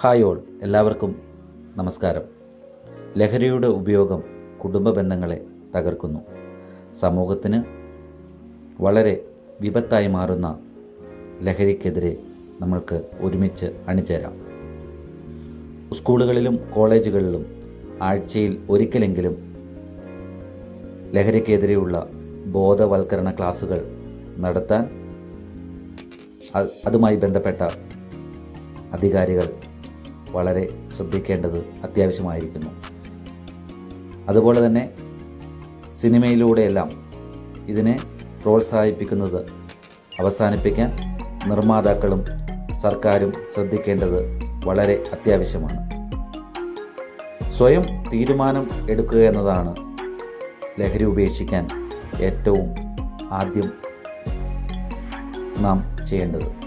Hi all. എല്ലാവർക്കും നമസ്കാരം. ലഹരിയുടെ ഉപയോഗം കുടുംബ ബന്ധങ്ങളെ തകർക്കുന്നു. സമൂഹത്തിന് വളരെ വിപത്തായി മാറുന്ന ലഹരിക്കെതിരെ നമ്മൾക്ക് ഒരുമിച്ച് അണിചേരാം. സ്കൂളുകളിലും കോളേജുകളിലും ആഴ്ചയിൽ ഒരിക്കലെങ്കിലും ലഹരിക്കെതിരെയുള്ള ബോധവൽക്കരണ ക്ലാസുകൾ നടത്താൻ അതുമായി ബന്ധപ്പെട്ട അധികാരികൾ വളരെ ശ്രദ്ധിക്കേണ്ടത് അത്യാവശ്യമായിരിക്കുന്നു. അതുപോലെ തന്നെ സിനിമയിലൂടെയെല്ലാം ഇതിനെ പ്രോത്സാഹിപ്പിക്കുന്നത് അവസാനിപ്പിക്കാൻ നിർമ്മാതാക്കളും സർക്കാരും ശ്രദ്ധിക്കേണ്ടത് വളരെ അത്യാവശ്യമാണ്. സ്വയം തീരുമാനം എടുക്കുക എന്നതാണ് ലഹരി ഉപേക്ഷിക്കാൻ ഏറ്റവും ആദ്യം നാം ചെയ്യേണ്ടത്.